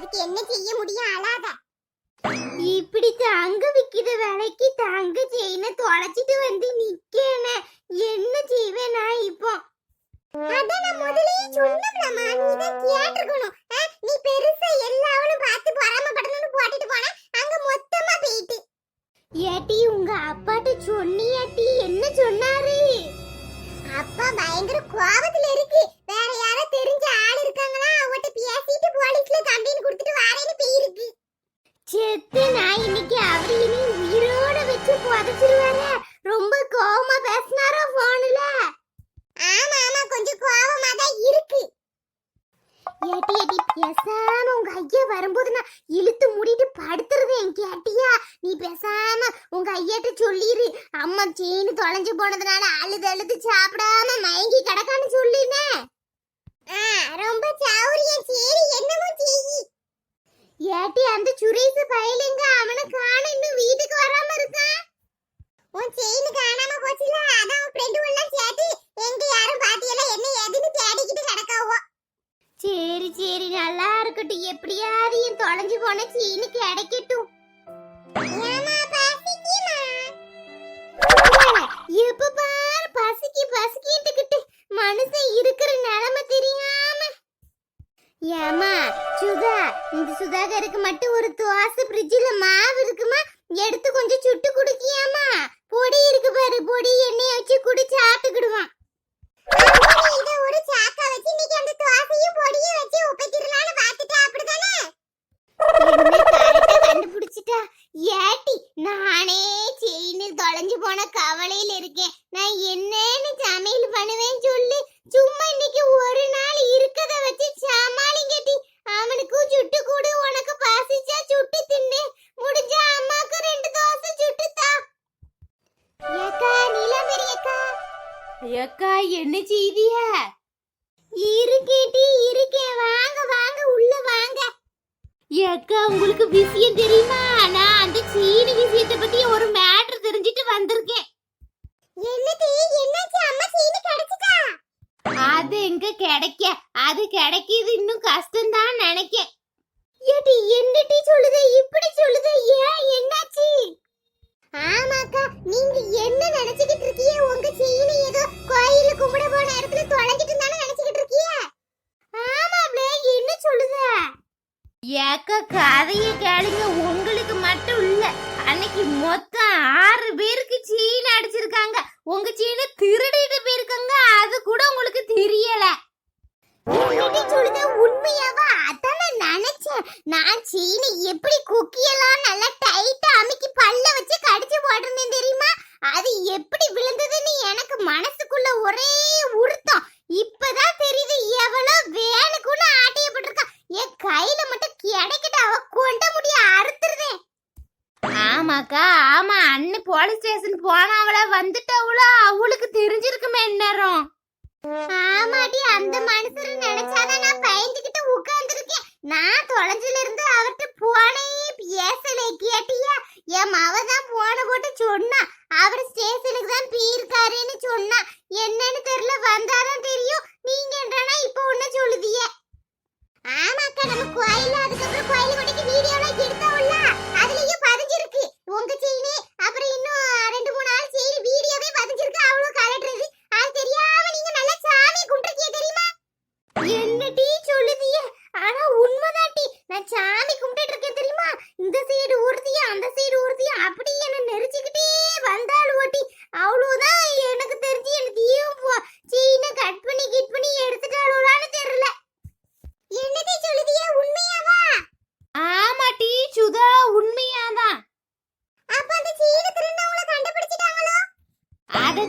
அதுக்கு என்ன செய்ய முடியும் அழாத. இப்படி தங்க விக்கிற வேலைக்கு தங்க செயினை தொலைச்சிட்டு வந்து நிக்கேன. என்ன செய்வேன் நான் இப்போ? அதான் நான் முதல்லயே சொன்னோம்லம்மா நீ தான் கேட்டிருக்கணும். நீ பெருசா எல்லாவனும் பார்த்து பொறாமப்படணும்னு போட்டுட்டு போனா. அங்க மொத்தமா போயிட்டு. ஏட்டி உங்க அப்பாட்ட சொன்னியாட்டி என்ன சொன்னாரு? அப்பா பயங்கர கோபத்துல இருக்கு. வச்சு ரொம்ப கோவமா பேசினாரோ போன்ல ஆமா ஆமா கொஞ்சம் கோவமா தான் இருக்கு. ஏட்டி ஏட்டி பேசாம உங்க ஐயா வரும்போது நான் இழுத்து மூடிட்டு படுத்துருவேன் கேட்டியா நீ பேசாம உங்க ஐயாட்ட சொல்லிடு அம்மா செயின் தொலைஞ்சு போனதுனால அழுது அழுது சாப்பிடாம மயங்கி கிடக்கான்னு சொல்லினே. ரொம்ப சௌரியம். சரி என்னமோ செய்யி. ஏட்டி அந்த சுரேஷ் பயலுங்க. அவனை காண இன்னும் வீட்டுக்கு வராம இருக்கான் உன் செயின் காணாம போச்சுல அதான் உன் ஃப்ரெண்டு எல்லாம் சேர்த்து எங்க யாரும் பாத்தியல என்ன ஏதுன்னு தேடிக்கிட்டு கிடக்காவோ. சரி சரி நல்லா இருக்கட்டும். எப்படியாவது என் தொலைஞ்சு போன சீனு கிடைக்கட்டும். எப்ப பாரு பசிக்கு பசிக்கிட்டுக்கிட்டு மனுஷன் இருக்கிற நிலைமை தெரியாம. ஏமா சுதா இந்த சுதாகருக்கு மட்டும் ஒரு தோசை ஃப்ரிட்ஜில் மாவு இருக்குமா? எடுத்து அக்கா என்ன செய்திய இருக்கேட்டி இருக்கேன் வாங்க வாங்க உள்ள வாங்க. அக்கா உங்களுக்கு விஷயம் தெரியுமா? நான் அந்த சீனி விஷயத்தை பத்தி ஒரு மேட்டர் தெரிஞ்சிட்டு வந்திருக்கேன். என்னது? என்னாச்சு? அம்மா சீனி கிடைச்சிட்டா அது எங்க கிடைக்க? அது கிடைக்கிது இன்னும் கஷ்டம்தான் நினைக்கேன். ஏடி என்னடி சொல்லுதே? இப்படி சொல்லுத? ஏன் என்னாச்சு? ஆமாக்கா நீங்க என்ன நினைச்சுக்கிட்டு இருக்கீங்க? உங்க செயினை ஏதோ கோயில கும்பிட போன இடத்துல தொலைஞ்சிட்டு தானே நினைச்சுக்கிட்டு இருக்கீங்க? ஆமாப்ல என்ன சொல்லுத? ஏக்கா கதைய கேளுங்க. உங்களுக்கு மட்டும் இல்ல அன்னைக்கு மொத்தம் ஆறு பேருக்கு சீன் அடிச்சிருக்காங்க. உங்க சீனை திருடிட்டு போயிருக்காங்க அது கூட உங்களுக்கு தெரியல என்னடி சொல்லுத உண்மையாவா அதான் நான் நினைச்சேன் நான் சீனி எப்படி குக்கியெல்லாம் நல்லா டைட்டா அமுக்கி பல்ல வச்சு கடிச்சு போட்டிருந்தேன் தெரியுமா அது எப்படி விழுந்ததுன்னு எனக்கு மனசுக்குள்ள ஒரே உறுத்தம் இப்பதான் தெரியுது எவ்வளவு வேணுக்குன்னு ஆட்டையப்பட்டிருக்கா என் கையில மட்டும் கிடைக்கிட்ட அவ கொண்ட முடிய அறுத்துருதேன் ஆமாக்கா ஆமா அண்ணன் போலீஸ் ஸ்டேஷன் போனவள வந்துட்டவளோ அவளுக்கு தெரிஞ்சிருக்குமே நேரம் ஆமாடி அந்த மனுஷரை நினைச்சாதான் நான் பயந்துகிட்டு உட்கார்ந்துருக்கேன். நான் தொலைஞ்சில இருந்து அவர்கிட்ட போனே பேசலை கேட்டியா? என் மவ தான் போன போட்டு சொன்னா. அவர் ஸ்டேஷனுக்கு தான் போயிருக்காருன்னு சொன்னா. என்னன்னு தெரியல வந்தாதான் தெரியும். நீங்க என்னன்னா இப்போ ஒன்னு சொல்லுதிய ஆமாக்கா நம்ம கோயில் அதுக்கப்புறம் கோயில் கொடிக்கு வீடியோலாம் எடுத்தோம்ல. அதுலயும் பதிஞ்சிருக்கு. உங்க செயினு அப்புறம் இன்னும் ரெண்டு மூணு ஆள் செயின் வீடியோவே பதிஞ்சிருக்கு. அவ்வளவு கலட்டுறது அது தெரியாம நீங்க நல்லா சாமி கும்பிட்டுருக்கீங்க தெரியுமா? என்ன டீ சொல்லுதீங்க? ஆனா உண்மைதான் டீ நான் சாமி கும்பிட்டுட்டு இருக்கேன் தெரியுமா இந்த சைடு ஊர்த்தியா அந்த சைடு ஊர்த்தியா அப்படி என்ன நெரிச்சுக்கிட்டே வந்தாள் ஓட்டி அவ்வளவுதான் எனக்கு தெரிஞ்சு எனக்கு தீவும் சீனை கட் பண்ணி கிட் பண்ணி எடுத்துட்டாளுலான்னு தெரியல என்னடி சொல்லுதிய உண்மையாவா ஆமா டீ சுதா உண்மையாதான் அப்ப அந்த சீனி திருநவங்கள கண்டுபிடிச்சிட்டாங்களோ அத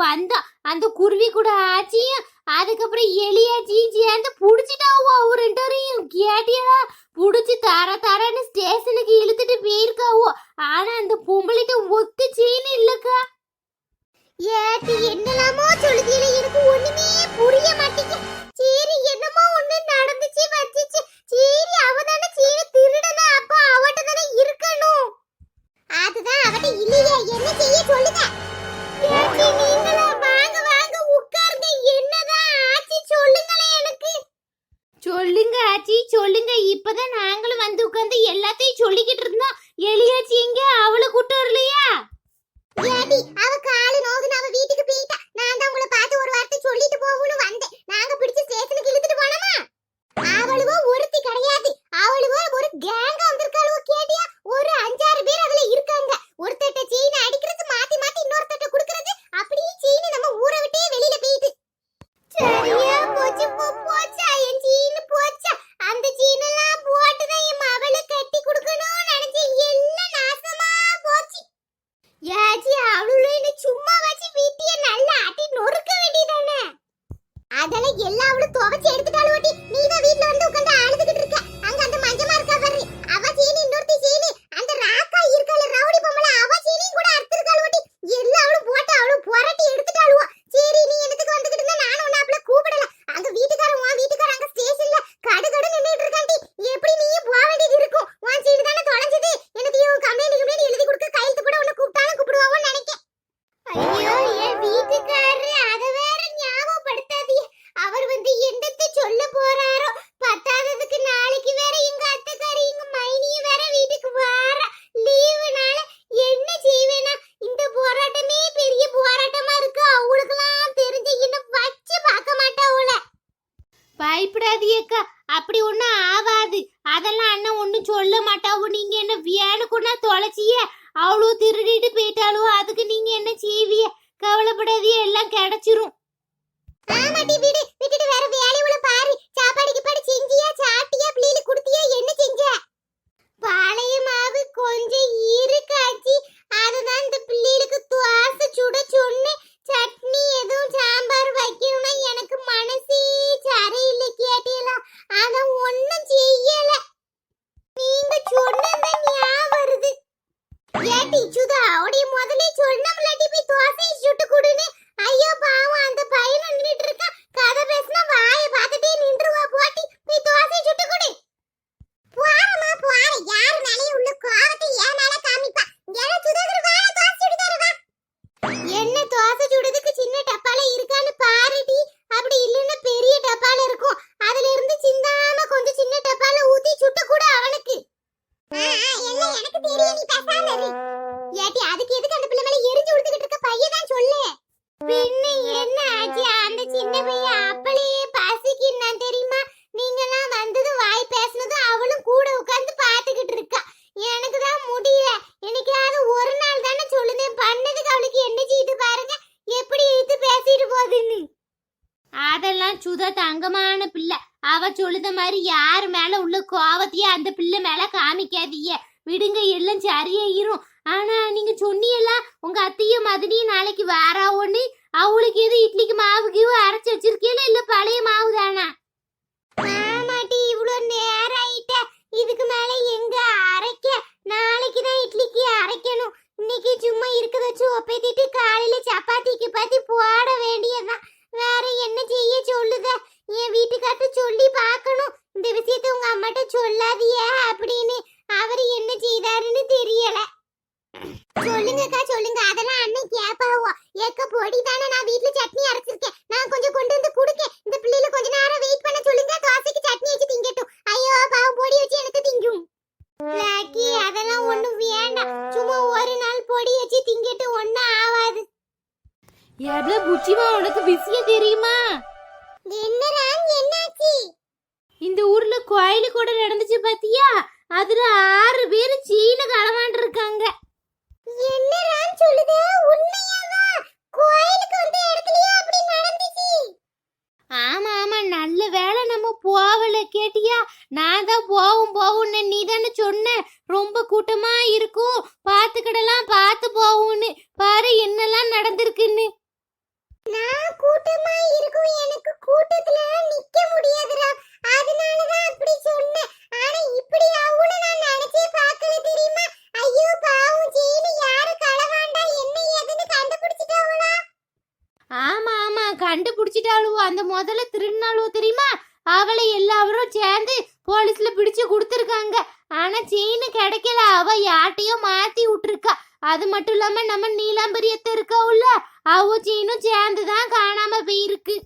வந்தா வந்தோம் அந்த குருவி கூட ஆச்சியும் அதுக்கப்புறம் எலியாச்சியும் சேர்ந்து புடிச்சிட்டாவோ அவர் ரெண்டரையும் கேட்டியதா புடிச்சு தர தரன்னு ஸ்டேஷனுக்கு இழுத்துட்டு போயிருக்காவோ. ஆனா அந்த பொம்பளைட்ட ஒத்து சீனு இல்லக்கா. ஏட்டி என்னலாமோ சொல்லுதீல எனக்கு ஒண்ணுமே புரிய மாட்டேங்குது. சரி என்னமோ ஒண்ணு நடந்துச்சு வச்சிச்சு. சரி அவதான தானே சீன திருடன அப்ப அவ சும்மா வச்சு வீட்டிய நல்லா அட்டி நொறுக்க வேண்டியதானே? அதெல்லாம் எல்லா அவளும் துவைச்சு எடுத்துட்டாலும் நீ தான் பயப்படாதீ அப்படி ஒண்ணும் ஆகாது அதெல்லாம் அண்ணன் ஒண்ணும் சொல்ல மாட்டாவோ. நீங்க என்ன வியானுக்குன்னா தொலைச்சிய? அவ்வளோ திருடிட்டு போயிட்டாலும் அதுக்கு நீங்க என்ன செய்விய கவலைப்படாதீ எல்லாம் கிடைச்சிரும். ஆமாட்டி வீடு. விட்டுட்டு வேற வேலையுள்ள பாரு. சாப்பாடுக்கு பாடு செஞ்சியா சாட்டியா பிள்ளைகளுக்கு கொடுத்தியா என்ன செஞ்ச? பாளைய மாவு கொல் அந்த பிள்ளை மேல காமிக்காதீங்க. விடுங்க எல்லாம் சரியாயிரும் ஆனா நீங்க சொன்னியெல்லாம் உங்க அத்தைய மதினி நாளைக்கு வாராவோன்னு அவளுக்கு எது இட்லிக்கு மாவு கீவு அரைச்சு வச்சிருக்கீங்களா இல்ல பழைய மாவு தானா? ஆமாட்டி இவ்வளவு நேரம் ஆயிட்ட. இதுக்கு மேல எங்க அரைக்க? நாளைக்கு தான் இட்லிக்கு அரைக்கணும். இன்னைக்கு சும்மா இருக்க வச்சு ஒப்பேத்திட்டு காலையில சப்பாத்திக்கு பாத்தி போட வேண்டியதான் எவ்வளவு புச்சிமா உனக்கு விஷயம் தெரியுமா? இந்த ஊர்ல கோயில் கூட நடந்துச்சு பாத்தியா? அதுல ஆறு பேர் சீன களமாண்டு இருக்காங்க. ஆமா ஆமா நல்ல வேளை நம்ம போவல கேட்டியா? நான் தான் போவோம் போவோம்னு நீ தானே சொன்ன. ரொம்ப கூட்டமா இருக்கும். பாத்துக்கிடலாம் பார்த்து போவோம்னு பாரு என்னெல்லாம் நடந்திருக்குன்னு. நான் கூட்டமா இருக்கும். எனக்கு கூட்டத்துல நிக்க முடியாதுடா. அதனால தான் அப்படி சொன்னேன். ஆனா இப்படி ஆகும்னு நான் நினைச்சே பார்க்கல தெரியுமா? ஐயோ பாவம் ஜெயில யாரு களவாண்டா? என்ன ஏதுன்னு கண்டுபிடிச்சிட்டாங்களா ஆமா ஆமா கண்டுபிடிச்சிட்டாளுவோ அந்த முதல்ல திருநாளுவோ தெரியுமா? அவளை எல்லாரும் சேர்ந்து போலீஸ்ல பிடிச்சு கொடுத்துருக்காங்க. ஆனா செயின் கிடைக்கல. அவ யார்ட்டையும் மாத்தி விட்டுருக்கா. அது மட்டும் இல்லாம நம்ம நீலாம்பரியத்தை இருக்கவுள்ள அவுச்சினும் சேர்ந்து தான் காணாம. போயிருக்கு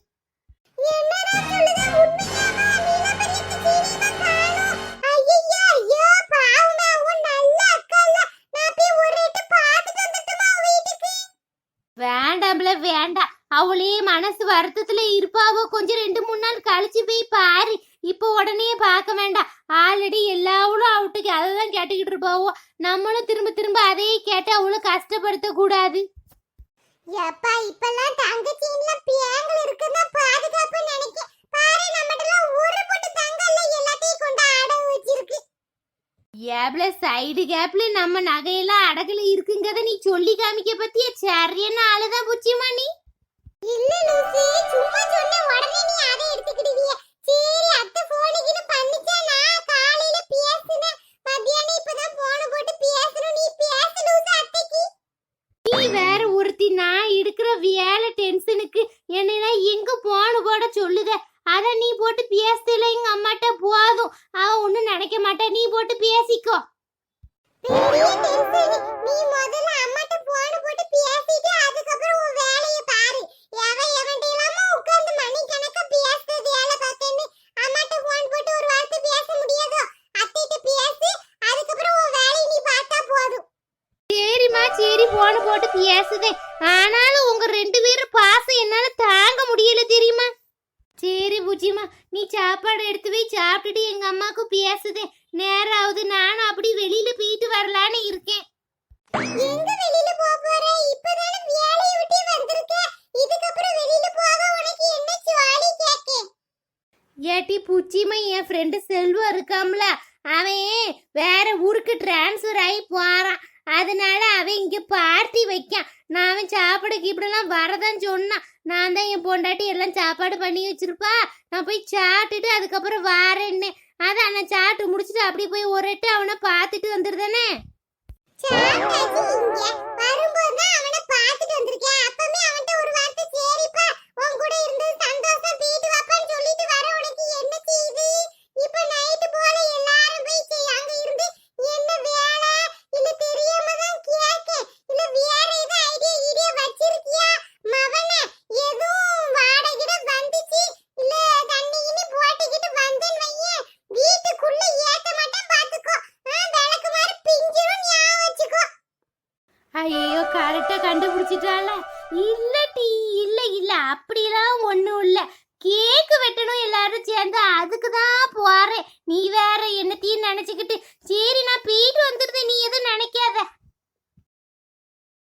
வேண்டாம்ல வேண்டாம். அவளே மனசு வருத்தத்துல இருப்பாவோ கொஞ்சம் ரெண்டு மூணு நாள் கழிச்சு போய் பாரு. இப்போ உடனே பார்க்க வேண்டாம். ஆல்ரெடி எல்லாவளும் அவட்டுக்கு அதை தான் கேட்டுக்கிட்டு இருப்பாவோ? நம்மளும் திரும்ப திரும்ப அதையே கேட்டு அவளை கஷ்டப்படுத்த கூடாது. எப்பா இப்பெல்லாம் தங்கச்சின்ல பேங்கல் இருக்குன்னா பாதுகாப்பு நினைக்க பாரு நம்மட்டலாம் ஒரு பொட்டு தங்கம் இல்ல எல்லாத்தையும் கொண்டு அடகு வச்சிருக்கு. ஏப்ல சைடு கேப்ல நம்ம நகையெல்லாம் அடகுல இருக்குங்கத நீ சொல்லி காமிக்க பத்திய? சரியான ஆளுதான் புச்சிமா நீ இல்ல லூசு சும்மா சொன்ன உடனே நீ அதை எடுத்துக்கிடுவிய சரி அத்தை போனுக்குன்னு பண்ணிச்சா நான் காலையில பேசுனேன் மத்தியானம் இப்பதான் போன போட்டு பேசணும் நீ பேசு லூசு அத்தைக்கு நீ வேற ஒருத்தி இருக்கிற வேலை டென்ஷனுக்கு என்னன்னா எங்க போன போட சொல்லுத. அத நீ போட்டு பேசல எங்க அம்மாட்ட போதும். அவ ஒண்ணும் நினைக்க மாட்டா. நீ போட்டு பேசிக்கோ. நீ முதல்ல அம்மாட்ட போன போட்டு பேசிட்டு அதுக்கப்புறம் உன் வேலையை பாரு. எவன் எவன்ட்ட இல்லாம உட்கார்ந்து மணி கணக்கா பேசுறது வேலை பார்த்தேன்னு அம்மாட்ட போன் போட்டு ஒரு வார்த்தை பேச முடியாதோ அத்தைட்ட பேசு அதுக்கப்புறம் உன் வேலையை நீ பார்த்தா போதும் சரிம்மா சரி போன போட்டு பேசுதே. ஆனாலும் உங்க ரெண்டு பேரும் பாசம் என்னால தாங்க முடியல தெரியுமா? சரி பூச்சிமா நீ சாப்பாடு எடுத்து போய் சாப்பிட்டுட்டு எங்க அம்மாவுக்கு பேசுதே. நேரம் ஆகுது நானும் அப்படி வெளியில போயிட்டு வரலான்னு இருக்கேன். எங்க வெளியில போக போற? இப்பதானே வேலையை வந்திருக்க. இதுக்கப்புறம் வெளியில போக உனக்கு என்ன ஏட்டி பூச்சிமா என் ஃப்ரெண்டு செல்வம் இருக்காம்ல. அவன் வேற ஊருக்கு டிரான்ஸ்ஃபர் ஆகி போறான். அதனால அவன் இங்க பார்ட்டி வைக்கான். நான் அவன் சாப்பாடு கீப்பிடலாம் வரதான் சொன்னான். நான் தான் என் பொண்டாட்டி எல்லாம் சாப்பாடு பண்ணி வச்சிருப்பா. நான் போய் சாப்பிட்டுட்டு அதுக்கப்புறம் வாரேன்னு. அதான் நான் சாப்பிட்டு முடிச்சுட்டு அப்படி போய் ஒரு எட்டு அவனை பார்த்துட்டு வந்துருதானே வரும்போது அவனை பார்த்துட்டு வந்திருக்கேன் அப்பவே அவன்கிட்ட ஒரு வார்த்தை சரிப்பா உன் கூட இருந்தது சந்தோஷம் வீட்டு வாப்பான்னு சொல்லிட்டு வர உனக்கு என்ன செய்யுது இப்ப நைட்டு போல எல்லாரும் போய் செய் அங்க இருந்து என்ன வேலை இல்ல தெரியாம தான் கேக்க இல்ல வேற ஏதோ ஐடியா ஐடியா வச்சிருக்கியா மவனே எதுவும் வாடகிட வந்துச்சு இல்ல தண்ணி கிண்ணி போட்டுக்கிட்டு வந்தேன்னு வையேன் வீட்டுக்குள்ள ஏத்த மாட்டேன் பாத்துக்கோ ஆ, விளக்கு மாதிரி பிஞ்சிரும் ஞாபகம் வச்சுக்கோ ஐயோ கரெக்டா கண்டுபிடிச்சிட்டால? இல்ல டி இல்ல இல்ல. அப்படிலாம் ஒண்ணும் இல்ல. கேக்கு வெட்டணும் எல்லாரும் சேர்ந்து அதுக்கு தான் போறேன். நீ வேற என்னத்தையும் நினைச்சுக்கிட்டு? சரி நான் போயிட்டு வந்துருந்தேன் நீ எதுவும் நினைக்காத.